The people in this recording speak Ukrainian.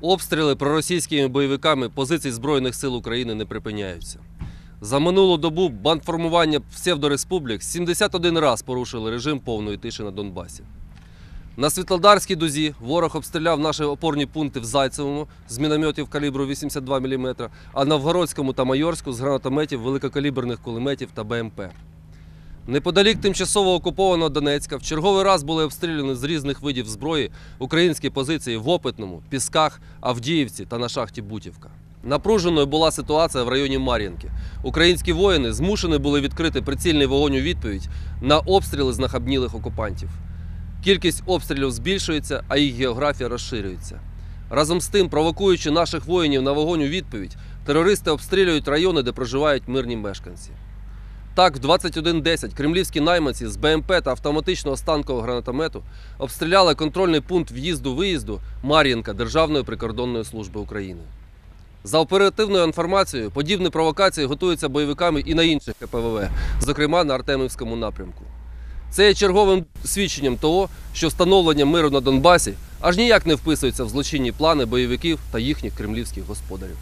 Обстріли проросійськими бойовиками позицій Збройних сил України не припиняються. За минулу добу бандформування псевдореспублік 71 раз порушили режим повної тиші на Донбасі. На Світлодарській дузі ворог обстріляв наші опорні пункти в Зайцевому з мінометів калібру 82 мм, а на Вгородському та Майорську з гранатометів великокаліберних кулеметів та БМП. Неподалік тимчасово окупованого Донецька в черговий раз були обстріляні з різних видів зброї українські позиції в Опитному, Пісках, Авдіївці та на шахті Бутівка. Напруженою була ситуація в районі Мар'їнки. Українські воїни змушені були відкрити прицільний вогонь у відповідь на обстріли з нахабнілих окупантів. Кількість обстрілів збільшується, а їх географія розширюється. Разом з тим, провокуючи наших воїнів на вогонь у відповідь, терористи обстрілюють райони, де проживають мирні мешканці. Так, в 21.10 кремлівські найманці з БМП та автоматичного станкового гранатомету обстріляли контрольний пункт в'їзду-виїзду Мар'їнка Державної прикордонної служби України. За оперативною інформацією, подібні провокації готуються бойовиками і на інших КПВВ, зокрема на Артемівському напрямку. Це є черговим свідченням того, що встановлення миру на Донбасі аж ніяк не вписується в злочинні плани бойовиків та їхніх кремлівських господарів.